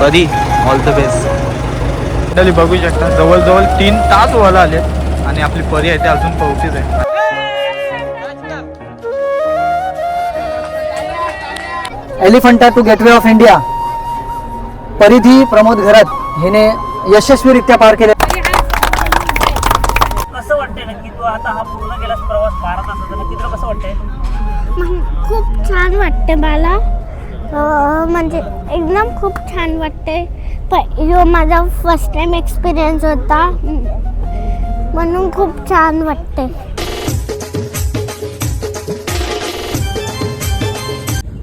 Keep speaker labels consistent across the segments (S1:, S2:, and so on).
S1: परी all the best बघू शकता. जवळजवळ तीन तास व्हायला आले आणि आपली परी आहे ते अजून पोहोचीच आहे.
S2: Elephanta to gateway of India Paridhi Pramod Gharat हिने यशस्वीरित्या पार केले.
S3: कसं वाटतंय नक्की? तू आता हा पूर्ण केलास प्रवास बारा तासाचा नक्की तुला कसं वाटतंय?
S4: खूप छान वाटते मला म्हणजे एकदम खूप छान वाटते प यो माझा फर्स्ट टाइम एक्सपिरियन्स होता. म्हणून खूप छान वाटते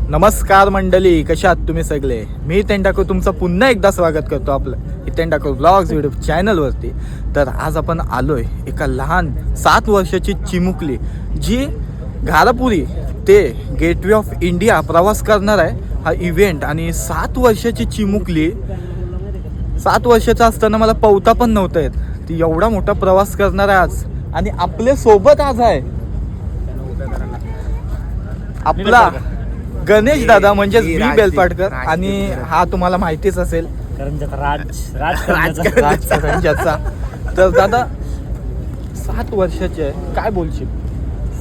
S1: नमस्कार मंडळी कशा आहात तुम्ही सगळे? मी तेंडाको तुमचं पुन्हा एकदा स्वागत करतो आपलं तेंडाको ब्लॉग्स युट्यूब चॅनलवरती तर आज आपण आलोय एका लहान सात वर्षाची चिमुकली जी घारापुरी ते गेटवे ऑफ इंडिया प्रवास करणार आहे. हा इव्हेंट आणि सात वर्षाची चिमुकली. सात वर्षाचा असताना मला पवता पण नव्हतं येत. ती एवढा मोठा प्रवास करणार आहे आज. आणि आपल्यासोबत आज आहे. आपला गणेश दादा म्हणजेच बी बेलपाटकर आणि हा तुम्हाला माहितीच असेल. तर दादा सात वर्षाचे आहे. काय बोलशील?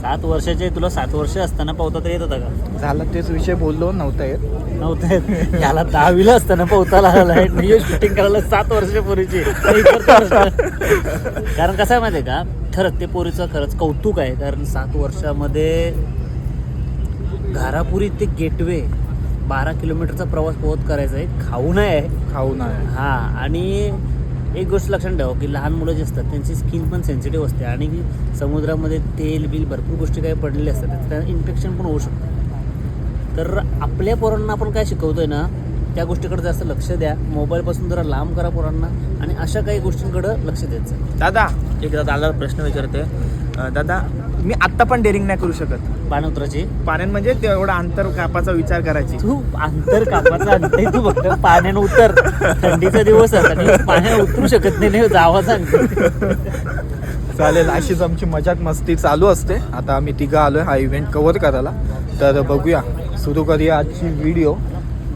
S3: सात वर्षाचे तुला सात वर्ष असताना पावता तर येत होता का?
S1: झालं तेच विषय बोललो नव्हता येत.
S3: नव्हतं येत. याला दहावीला असताना पावताला नाही शूटिंग करायला सात वर्षाच्या पोरीची कारण कसं आहे माहिती आहे का? खरंच ते पोरीचं खरंच कौतुक आहे. कारण सात वर्षामध्ये घारापुरी ते गेटवे बारा किलोमीटरचा प्रवास पोहत करायचा आहे. खाऊ नये.
S1: खाऊ नाही
S3: हा आणि एक गोष्ट लक्षात ठेवा की लहान मुलं जे असतात त्यांची स्किन पण सेन्सिटिव्ह असते आणि समुद्रामध्ये तेल बिल भरपूर गोष्टी काही पडलेल्या असतात तर त्यांना इन्फेक्शन पण होऊ शकतं. तर आपल्या पोरांना आपण काय शिकवतोय ना त्या गोष्टीकडे जास्त लक्ष द्या. मोबाईलपासून जरा लांब करा पोरांना आणि अशा काही गोष्टींकडं लक्ष द्यायचं.
S5: दादा एक दादा प्रश्न विचारते दादा मी आत्ता पण डेअरिंग नाही करू शकत.
S3: पाणउतराची
S5: पाण्यात म्हणजे तेवढा अंतर कापाचा विचार करायची.
S3: तू अंतर कापाचं अंतर तू फक्त पाण्यानं उतर. थंडीचा दिवस आहे आणि पाण्यात उतरू शकत नाही जावा सांग
S1: चालेल अशीच आमची मजाक मस्ती चालू असते. आता आम्ही तिघं आलोय हा इव्हेंट कव्हर करायला. तर बघूया सुरू करूया आजची व्हिडिओ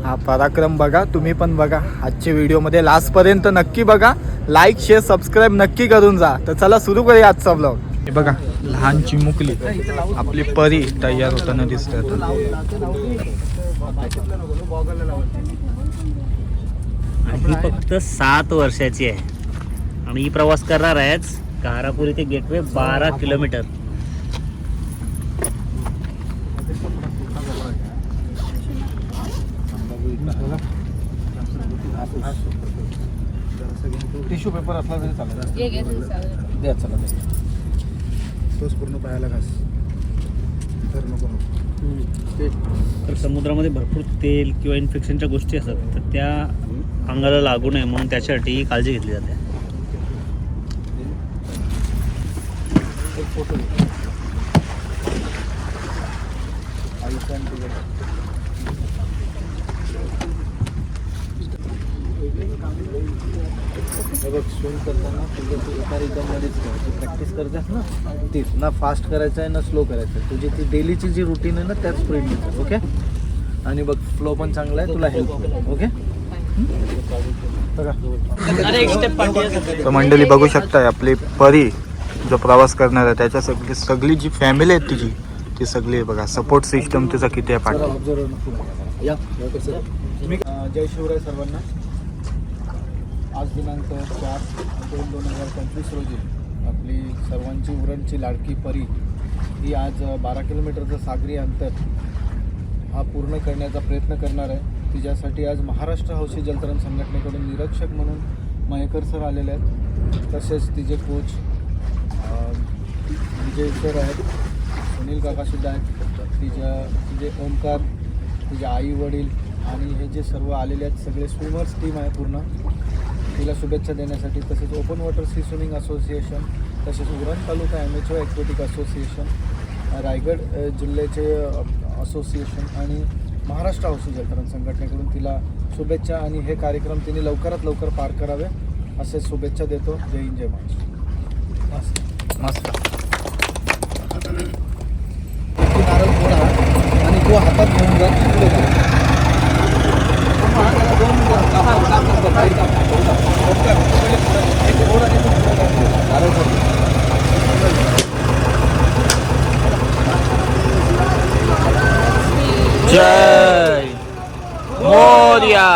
S1: हा पराक्रम बघा तुम्ही पण बघा. आजच्या व्हिडिओमध्ये लास्टपर्यंत नक्की बघा. लाईक शेअर सबस्क्राईब नक्की करून जा. तर चला सुरू करूया आजचा ब्लॉग हे बघा. लहान चिमुकली आपली परी तयार होताना दिसते आता
S3: ही फक्त सात वर्षाची आहे. आणि ही प्रवास करणार आहेच कारापुरी ते गेटवे बारा किलोमीटर.
S1: टिश्यू पेपर असला तरी चालेल. द्या चला तोच पूर्ण पायाला घास. तर नको
S3: तर समुद्रामध्ये भरपूर तेल किंवा इन्फेक्शनच्या गोष्टी असतात तर त्या अंगाला लागू नये म्हणून त्याच्यासाठी काळजी घेतली जाते.
S6: हे बघ स्विम करताना तुझं तू एका रिदममध्येच कर. प्रॅक्टिस करतेस ना तीच. ना फास्ट करायचं आहे ना स्लो करायचं आहे. तुझी ती डेलीची जी रुटीन आहे ना त्याच स्पीडने कर ओके आणि बघ फ्लो पण चांगला आहे तुला हेल्प ओके
S1: तर मंडळी बघू शकताय आपली परी जो प्रवास करणार आहे त्याच्या सगळी सगळी जी फॅमिली आहे तिची ती सगळी आहे बघा सपोर्ट सिस्टम तिचा किती आहे पाठी.
S6: जय शिवराय सर्वांना. आज दिनांक चार दोन दोन हजार पंचवीस रोजी आपली सर्वांची उरणची लाडकी परी ही आज बारा किलोमीटरचं सागरी अंतर हा पूर्ण करण्याचा प्रयत्न करणार आहे. तिच्यासाठी आज महाराष्ट्र हौशी जलतरण संघटनेकडून निरीक्षक म्हणून मयेकर सर आलेले आहेत. तसेच तिचे कोच विजय सर आहेत. सुनील काकासुद्धा आहेत. तिच्या तिचे ओंकार तिचे आई वडील आणि हे जे सर्व आलेले आहेत सगळे स्विमर्स टीम आहे पूर्ण. तिला शुभेच्छा देण्यासाठी तसेच open water sea swimming association तसेच Uran taluka M H O aquatic association Raigad जिल्ह्याचे असोसिएशन आणि महाराष्ट्र हौशी जलतरण संघटनेकडून तिला शुभेच्छा आणि हे कार्यक्रम तिने लवकरात लवकर पार करावे असे शुभेच्छा देतो. जय हिंद जय महाराष्ट्र.
S1: मस्त
S6: एक नारळ फोडा आणि तो हातात घेऊन जा. जय मोर्या।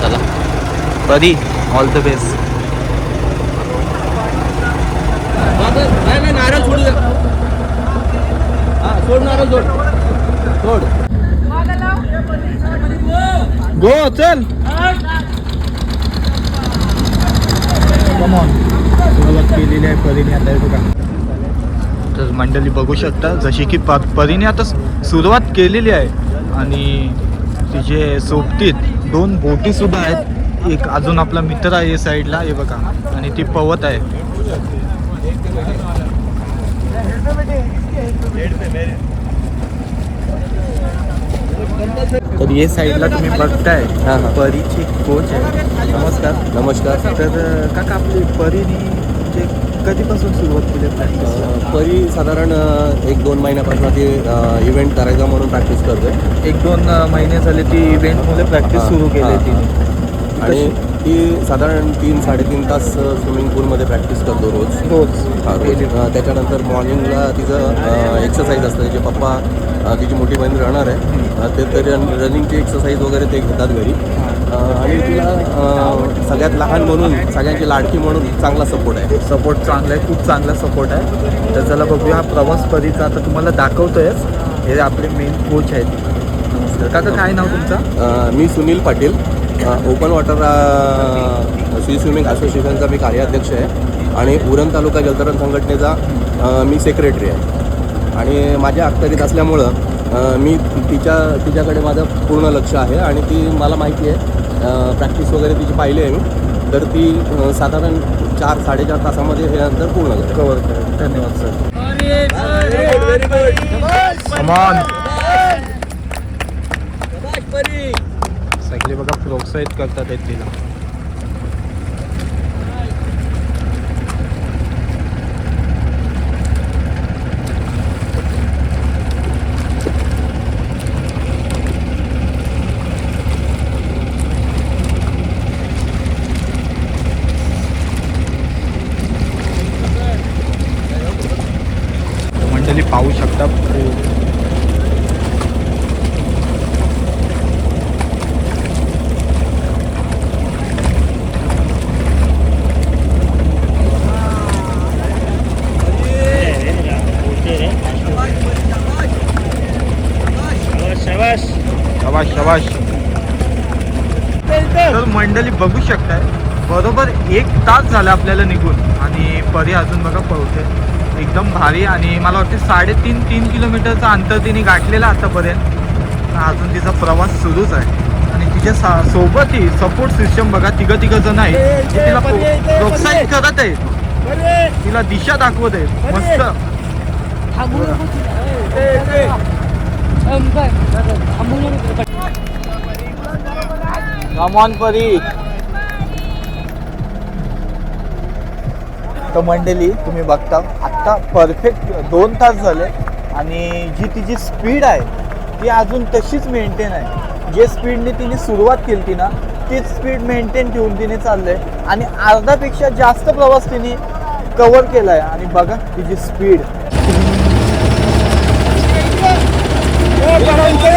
S5: चला।
S1: परी ऑल द बेस्ट
S5: नाही नारळ सोडू द्या हा, छोड़ नारळ सोड सोड
S1: गो चल केलेली आहे परीने आता बघा. तर मंडळी बघू शकता जशी की परीने आता सुरुवात केलेली आहे. आणि तिचे सोबतीत दोन बोटी सुद्धा आहेत. एक अजून आपला मित्र आहे साईडला हे बघा. आणि ती पवत आहे. तर ये साईडला तुम्ही बघताय.
S5: हा, हा.
S1: परीची कोच आहे. नमस्कार.
S5: नमस्कार.
S1: तर काका आपली परीने म्हणजे कधीपासून सुरुवात केली प्रॅक्टिस
S7: परी साधारण अ, एक दोन महिन्यापासून ती इव्हेंट करायचा म्हणून प्रॅक्टिस करतोय.
S1: एक दोन महिने झाले ती इव्हेंटमध्ये प्रॅक्टिस
S7: हा,
S1: सुरू केली
S7: हा,
S1: तिने.
S7: आणि ती साधारण तीन साडेतीन तास स्विमिंग पूलमध्ये प्रॅक्टिस करतो रोज.
S1: रोज.
S7: हा, त्याच्यानंतर मॉर्निंगला तिचं एक्सरसाइज असतं. तिचे पप्पा तिची मोठी बहीण राहणार आहे. ते तर रनिंगची एक्सरसाइज वगैरे ते घेतात घरी. आणि तिला सगळ्यात लहान म्हणून सगळ्यांची लाडकी म्हणून चांगला सपोर्ट आहे.
S1: सपोर्ट चांगला आहे खूप चांगला सपोर्ट आहे. तर चला बघूया हा प्रवास परीचा. आता तुम्हाला दाखवतोयच. हे आपले मेन कोच आहेत. नमस्कार काका काय नाव तुमचं?
S7: मी Sunil Patil. Open water sea swimming असोसिएशनचा मी कार्याध्यक्ष आहे आणि उरण तालुका जलतरण संघटनेचा मी सेक्रेटरी आहे आणि माझ्या अखत्यारीत असल्यामुळं मी तिच्या तिच्याकडे माझं पूर्ण लक्ष आहे आणि ती मला माहिती आहे प्रॅक्टिस वगैरे तिची पाहिली आहे मी तर ती साधारण चार साडेचार तासामध्ये हे अंतर पूर्ण
S1: कवर करेल धन्यवाद सर कमॉन सगळे बघा प्रोत्साहित करतात आहेत तिला मंडळी पाहू शकता
S3: शबाश
S1: तर मंडळी बघू शकताय बरोबर एक तास झाला आपल्याला निघून. आणि परी अजून बघा पळते एकदम भारी आणि मला वाटते साडेतीन तीन किलोमीटरचं अंतर तिने गाठलेलं आतापर्यंत. अजून तिचा प्रवास सुरूच आहे. आणि तिच्या सा सोबतही सपोर्ट सिस्टम बघा तिघं तिघं जण आहेत जे तिला प्रो- प्रोत्साहित करत आहेत तिला दिशा दाखवत आहेत मस्त. कमॉन परी. तर मंडळी तुम्ही बघता आत्ता परफेक्ट दोन तास झाले आणि जी तिची स्पीड आहे ती अजून तशीच मेंटेन आहे. जे स्पीडने तिने सुरुवात केली ती ना तीच स्पीड मेंटेन ठेवून तिने चाललंय. आणि अर्धापेक्षा जास्त प्रवास तिने कव्हर केलाय. आणि बघा तिची स्पीड मंडळी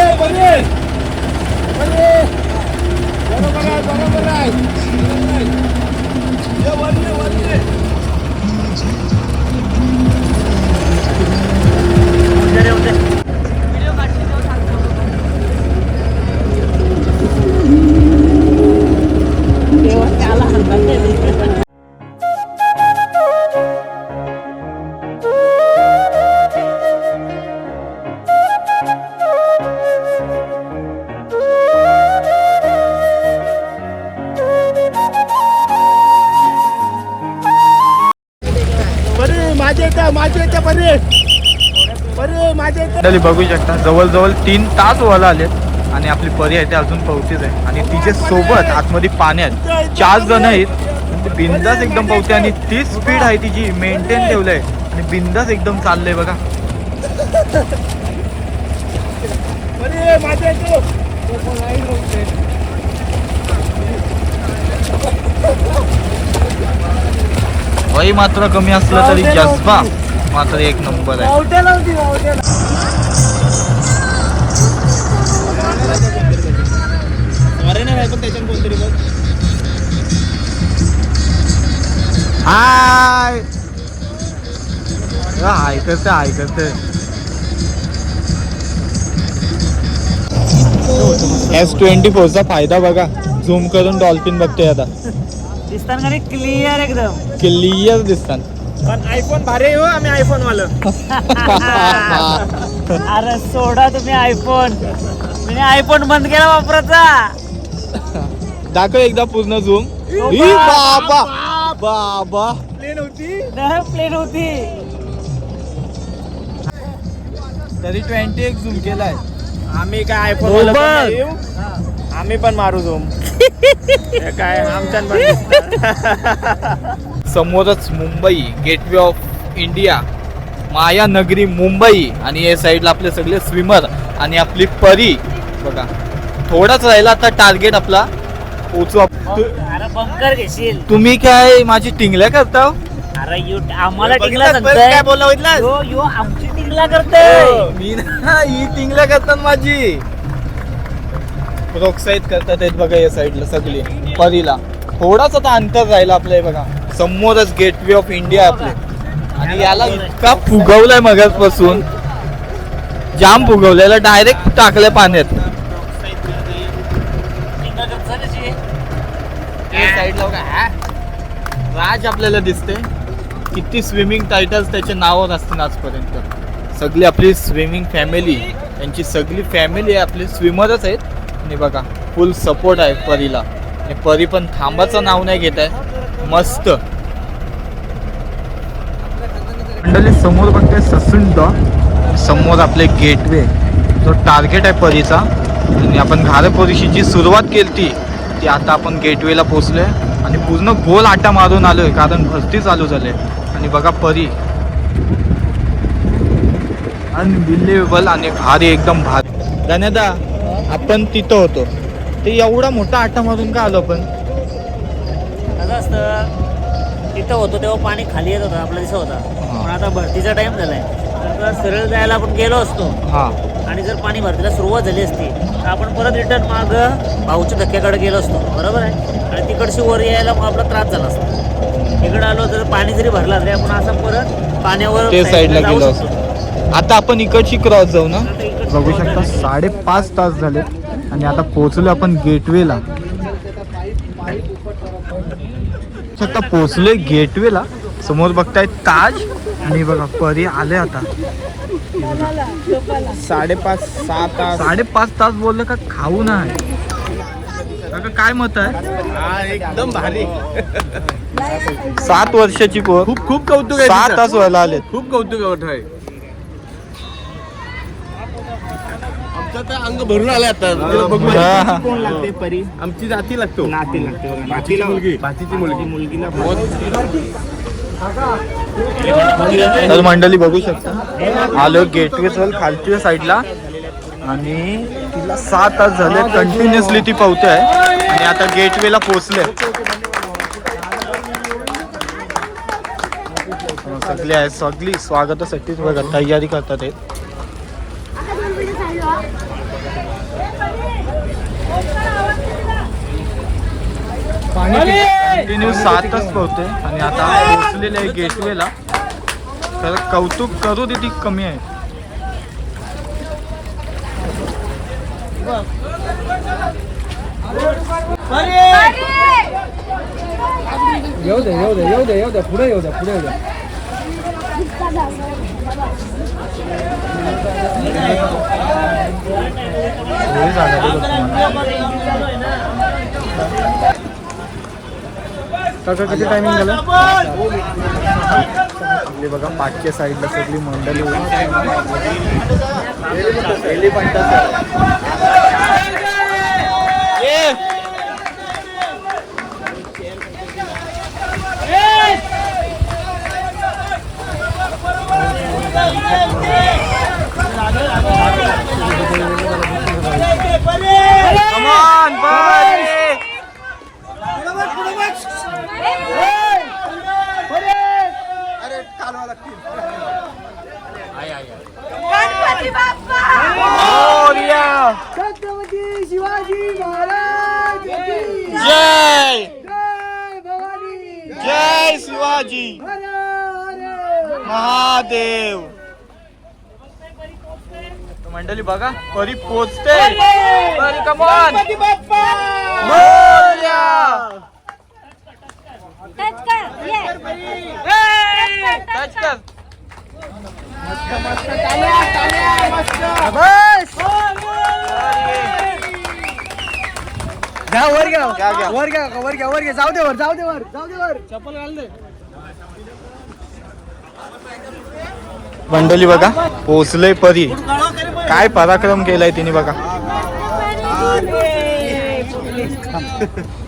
S1: बघू शकता. जवळजवळ तीन तास व्हायला आलेत आणि आपली परी आहे ते अजून पवतीच आहे. आणि तिचे सोबत आतमध्ये पाण्यात चार जण आहेत. म्हणजे बिंदास एकदम पवते आणि ती स्पीड आहे तिची. मेंटेन ठेवलंय. आणि बिंदास एकदम चाललंय बघा. वय मात्र कमी असलं तरी जज्बा. मात्र एक नंबर आहे. नाही आहे पण त्याच्यात कोणतरी बघ. हाय. ऐकत ऐकत एस ट्वेंटी फोरचा फायदा बघा. झूम करून डॉल्फिन बघतोय आता.
S3: क्लिअर एकदम.
S1: क्लिअर दिसतात
S5: पण आयफोन भारी हो आम्ही आयफोन वाल
S3: अरे सोडा तुम्ही आयफोन म्हणजे आयफोन बंद केला वापराचा.
S1: दाखव एकदा पूर्ण झूम बाबा. बाबा.
S5: प्लेन होती?
S3: प्लेन होती.
S1: तरी ट्वेंटी एक झूम केलाय.
S5: आम्ही काय आयफोन
S1: हो
S5: वालं पण
S1: बघ.
S5: नाही येऊ. आम्ही पण मारू झोम हे काय दिसतं.
S1: समोरच मुंबई गेटवे ऑफ इंडिया माया नगरी मुंबई आणि या साईडला आपले सगळे स्विमर आणि आपली परी. बघा थोडाच राहिला आता टार्गेट आपला. पोचू तु-
S3: अरे बंकर घेशील.
S1: तुम्ही काय माझी टिंगल्या करता हो?
S3: अरे यू आम्हाला टिंगला
S1: बघितलास परत
S3: सांगताय.
S1: काय बोलला बघितलास?
S3: यो यो आमची टिंगला करतोय.
S1: मी ना ही टिंगल्या करतात माझी. प्रोत्साहित करतात आहेत बघा या साईडला सगळी. परीला. थोडाच आता अंतर राहिला आपलं हे बघा. समोरच गेटवे ऑफ इंडिया आपले. आणि याला इतका फुगवलाय मगाचपासून जाम फुगवलेला डायरेक्ट टाकल्या पाण्यात
S3: टिंगला करता कशी
S1: साईडला बघा हा. राज आपल्याला दिसते. किती स्विमिंग टायटल्स त्याच्या नावावर असतील आजपर्यंत. सगळी आपली स्विमिंग फॅमिली त्यांची सगळी फॅमिली आहे आपली स्विमरच आहेत. आणि बघा फुल सपोर्ट आहे परीला. आणि परी पण थांबाचं नाव नाही घेत आहे. मस्त. मंडळी समोर बघते ससुंड. समोर आपले गेटवे जो टार्गेट आहे परीचा. आणि आपण घारपोरीशी जी सुरुवात केली ती ती आता आपण गेटवेला पोचलोय आणि पूर्ण गोल आटा मारून आलोय कारण भरती चालू झाले. आणि बघा परी. अनबिलिव्हेबल आणि भारी एकदम भारी. गण्यादा आपण तिथं होतो. ते एवढा मोठा आटा मारून का आलो आपण?
S3: तिथं होतो तेव्हा पाणी खाली येत होतं आपला दिसत होता. पण आता भरतीचा टाइम झालाय. सरळ जायला आपण गेलो असतो.
S1: हा.
S3: आणि जर पाणी भरतीला सुरुवात झाली असती तर आपण परत रिटर्न माग भाऊच्या धक्क्याकडे गेलो असतो. बरोबर आहे? आणि तिकडची वर यायला मग आपला त्रास झाला असतो. इकडे आलो तर पाणी जरी भरला तरी आपण असं परत पाण्यावर
S1: साईडला गेलो
S3: शकतो.
S1: आता आपण इकडची क्रॉस जाऊ ना? बघू शकता साडेपाच तास झाले आणि आता पोहोचलो आपण गेटवेला. आता पोहोचलोय गेटवेला. समोर बघताय ताज आणि बघा परी आले आता.
S5: साडेपाच सहा तास.
S1: साडेपाच तास बोलले का खाऊ नाही. काका काय मत आहे?
S5: हा, एकदम भारी.
S1: सात वर्षाची पोर.
S5: खूप खूप कौतुक आहे
S1: सहा
S5: तिचं.
S1: तास व्हायला आलेत.
S5: खूप कौतुक आहे आमचं तर अंग भरून आलं आता. तिला बघू.
S1: हा.
S5: कोण लागते परी? आमची जाती लागतो. नाती लागते मुलगी. भाचीची मुलगी. मुलगीला
S1: तर मंडळी बघू शकता. आलो गेटवे चल खालच्या साईडला. आणि तिला सहा तास झाले कंटिन्युअसली ती पवते आहे आणि आता गेटवेला पोहोचले सगळे आहेत सगळी स्वागतासाठीच बघा तयारी करतात आहेत. कंटिन्यू सातच पोहते आणि आता पोहोचलेले आहे गेटवेला. तर कौतुक करू दे ती कमी आहे.
S2: येऊ दे येऊ दे येऊ दे येऊ दे पुढे येऊ दे पुढे येऊ दे.
S1: होईल काका किती टायमिंग झालं? आपली बघा पाचच्या साईडला सगळी मंडळी Come on, buddy! Gloria! जय! जय! जय शिवाजी! महादेव! मंडळी बघा परी पोचते. परी! कमॉन टच कर बस
S2: घ्या वर घ्या.
S1: घ्या, घ्या.
S2: वर घ्या वर घ्या वर घ्या. जाऊ दे वर जाऊ दे वर जाऊ दे वर. चप्पल घाल दे.
S1: मंडळी बघा पोचले परी. काय पराक्रम केलाय तिने बघा.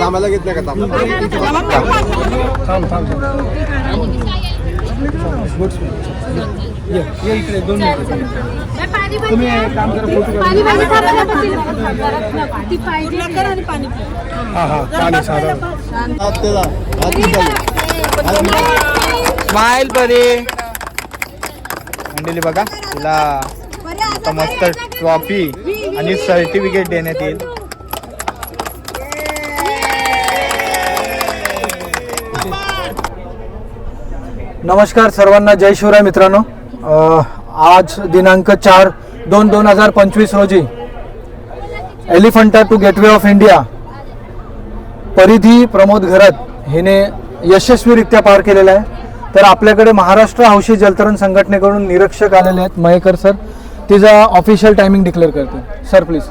S7: आम्हाला घेत नाही का
S2: ये इकडे दोन
S8: तुम्ही काम करा ती पाहिजे आणि पाणी
S2: हा हा पाणी साधा
S1: स्माइल परी मंडळी बघा तिला आता मस्त ट्रॉफी आणि सर्टिफिकेट देण्यात येईल.
S2: नमस्कार सर्वांना जय शिवराय मित्रांनो. आज दिनांक चार दोन दोन हजार पंचवीस रोजी Elephanta to gateway of India Paridhi Pramod Gharat हिने यशस्वीरित्या पार केलेला आहे. तर आपल्याकडे महाराष्ट्र हौशी जलतरण संघटनेकडून निरीक्षक आलेले आहेत. मयेकर सर तिचा ऑफिशियल टायमिंग डिक्लेअर करते. सर प्लीज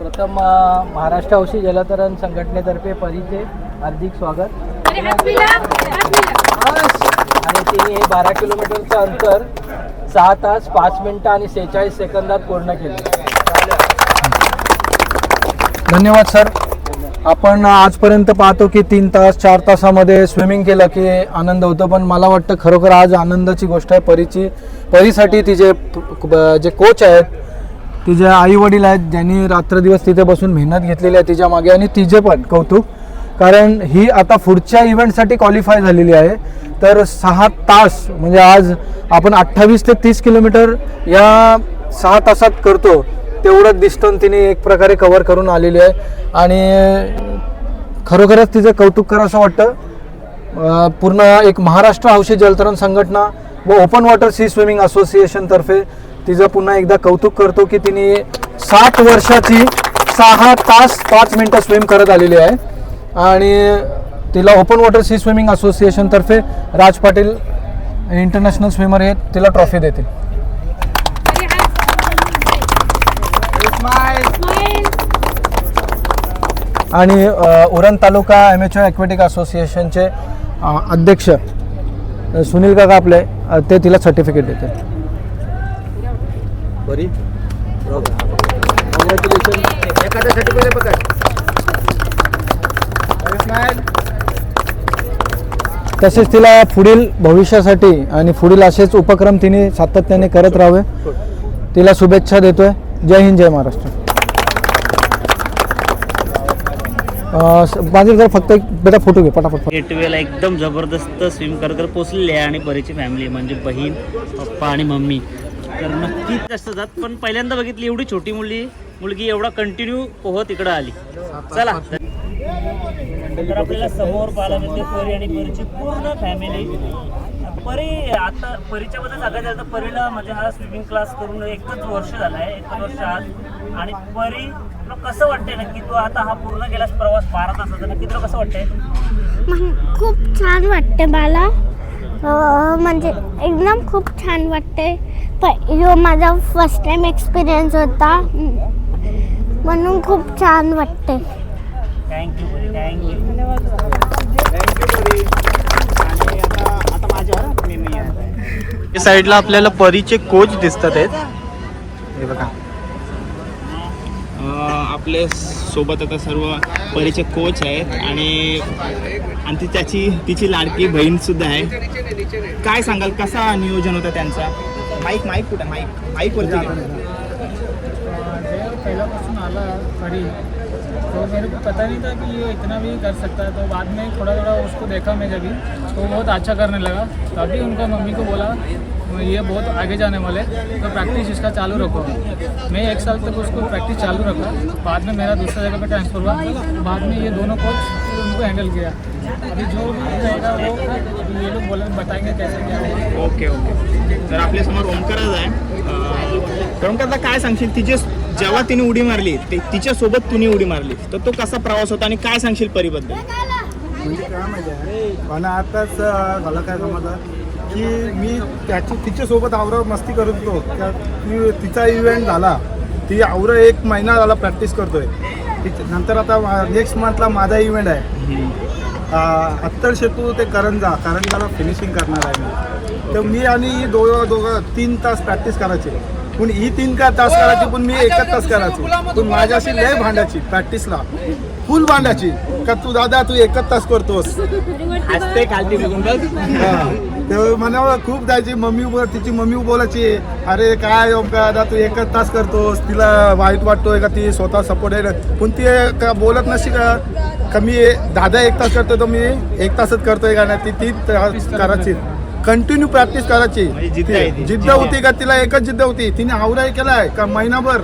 S9: प्रथम अ, महाराष्ट्र औषधी जलतरण संघटनेतर्फे परीचे हार्दिक स्वागत. आणि तिने हे बारा किलोमीटरचं अंतर सहा तास पाच मिनिटं आणि सेहेचाळीस सेकंदात पूर्ण केले.
S2: धन्यवाद सर आपण आजपर्यंत पाहतो की तीन तास चार तासामध्ये स्विमिंग केलं की आनंद होतो. पण मला वाटतं खरोखर आज आनंदाची गोष्ट आहे. परीची परीसाठी तिचे जे कोच आहेत तिचे आई वडील आहेत ज्यांनी रात्रदिवस तिथे बसून मेहनत घेतलेली आहे तिच्यामागे आणि तिचे पण कौतुक. कारण ही आता पुढच्या इव्हेंटसाठी क्वालिफाय झालेली आहे. तर सहा तास म्हणजे आज आपण अठ्ठावीस ते तीस किलोमीटर या सहा तासात करतो तेवढं डिस्टन्स तिने एक प्रकारे कव्हर करून आलेली आहे. आणि खरोखरच तिचं कौतुक करा असं वाटतं. पूर्ण एक महाराष्ट्र हौशी जलतरण संघटना व ओपन वॉटर सी स्विमिंग असोसिएशनतर्फे तिचं पुन्हा एकदा कौतुक करतो की तिने साठ वर्षाची सहा तास पाच मिनटं स्विम करत आलेली आहे. आणि तिला ओपन वॉटर सी स्विमिंग असोसिएशनतर्फे राज पाटील इंटरनॅशनल स्विमर हे तिला ट्रॉफी देतील. आणि उरण तालुका ॲमेच्युअर ॲक्वेटिक असोसिएशनचे अध्यक्ष सुनील काका आपले ते तिला सर्टिफिकेट देते
S7: बरी?
S2: तसेच तिला पुढील भविष्यासाठी आणि पुढील असेच उपक्रम तिने सातत्याने करत राहावे. तिला शुभेच्छा देतोय. जय हिंद जय महाराष्ट्र अ, स- माझे जर फक्त एक बेटा फोटो घे पटापट
S3: गेटवेला एकदम जबरदस्त स्विम करत करत पोचलेली आहे आणि बरीची फॅमिली म्हणजे बहीण पप्पा आणि मम्मी. तर नक्कीच जास्त जात पण पहिल्यांदा बघितली एवढी छोटी मुलगी मुलगी एवढा कंटिन्यू पोहत इकडं आली. चला. तर आपल्याला समोर पाहायला मिळते परी आणि परीची पूर्ण फॅमिली परी आता परीच्या बद्दल सांगायचं झालं तर परीला म्हणजे हा स्विमिंग क्लास करून एकच वर्ष झालं आहे एकच वर्ष आज. आणि परी तुला कसं वाटतंय नक्की? तू आता हा पूर्ण केलास प्रवास बारा तासाचा नक्की तुला कसं वाटतंय?
S4: खूप छान वाटते मला अं, म्हणजे एकदम खूप छान वाटते प ह्यो माझा फर्स्ट टाइम एक्सपिरियन्स होता. म्हणून खूप छान वाटते
S3: थँक्यू परी थँक्यू आणि आता आता माझ्यावर मी मी आहे.
S1: साईडला आपल्याला परीचे कोच दिसतात आहेत. हे बघा.
S10: आपले सोबत आता सर्व परीचे कोच आहेत आणि आणि ती त्याची तिची लाडकी बहीण सुद्धा आहे. काय सांगाल कसा नियोजन होतं त्यांचा? माईक माईक कुठे? माईक माईक वरती घे.
S9: पहलापासून आला परी तो मेरे को पता नहीं था कि ये इतना भी कर सकता है। तो बाद में थोड़ा थोड़ा उसको देखा मैं जब भी तो वो बहुत अच्छा करने लगा। तभी उनका मम्मी को बोला ये बहुत आगे जाने वाले तो प्रैक्टिस इसका चालू रखो। मैं एक साल तक उसको प्रैक्टिस चालू रखा। बाद में मेरा दूसरा जगह पे ट्रांसफर हुआ। बाद में ये दोनों कोच उनको हैंडल किया। अभी जो भी रहेगा वो ये लोग बोले बताएंगे कैसे क्या
S5: ओके ओके। तर आपल्यासमोर ओमकारच आहे. ओमकारला काय सांगशील? तिचे जेव्हा तिने उडी मारली ते तिच्यासोबत तुम्ही उडी मारली तर तो कसा प्रवास होता आणि काय सांगशील परीबद्दल?
S8: म्हणजे काय माहिती आहे? पण आताच मला काय समजलं? की मी त्याची तिच्यासोबत आवरा मस्ती करत होतो. त्या ती तिचा इव्हेंट झाला. ती आवरा एक महिना झाला प्रॅक्टिस करतोय. नंतर आता नेक्स्ट मंथला माझा इव्हेंट आहे. अत्तर शेतू ते करंजा करंजाला फिनिशिंग करणार आहे मी. तर मी आणि दोघं दोघं तीन तास प्रॅक्टिस करायची. पण ही तीन का तास करायची पण मी एकच तास करायची. पण माझ्याशी लय भांडायची प्रॅक्टिसला. फुल भांडायची. का तू दादा तू एकच तास करतोस. हा. मला खूप जायची मम्मी बोल तिची मम्मी बोलायची अरे काय ओमकार दादा तू एकच तास करतोस? तिला वाईट वाटतोय का? ती स्वतः सपोर्ट आहे पण ती का बोलत नसती का? का मी दादा एक तास करतोय तर मी एक तासच करतोय का नाही? ती ती करायची. कंटिन्यू प्रॅक्टिस करायची.
S5: जिद्द आहे ती.
S8: जिद्द होती का तिला एकच जिद्द होती. तिने आवराय केलाय का महिनाभर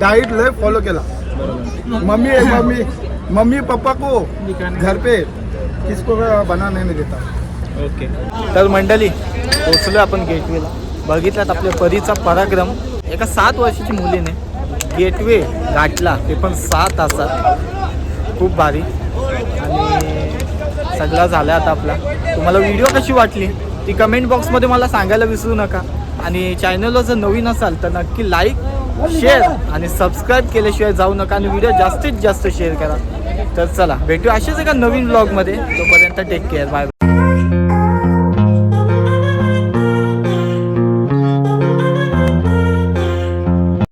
S8: डाईट लय फॉलो केला. Mummy mummy. मम्मी पप्पा को? घर पे. किसको बना नहीं देता?
S5: ओके.
S1: तर मंडळी पोचलो आपण गेटवेला बघितल्यात आपल्या परीचा पराक्रम. एका सात वर्षाची मुलीने गेटवे गाठला. ते पण सहा तासात. खूप भारी. आणि सगळा झाला आता आपला. तुम्हाला व्हिडिओ कशी वाटली? ती कमेंट बॉक्समध्ये मला सांगायला विसरू नका. आणि चॅनलवर जर नवीन असाल तर नक्की लाईक शेअर आणि सबस्क्राईब केल्याशिवाय जाऊ नका आणि व्हिडिओ जास्तीत जास्त शेअर करा. तर चला भेटू अशाच एका नवीन ब्लॉगमध्ये तोपर्यंत टेक केअर बाय बाय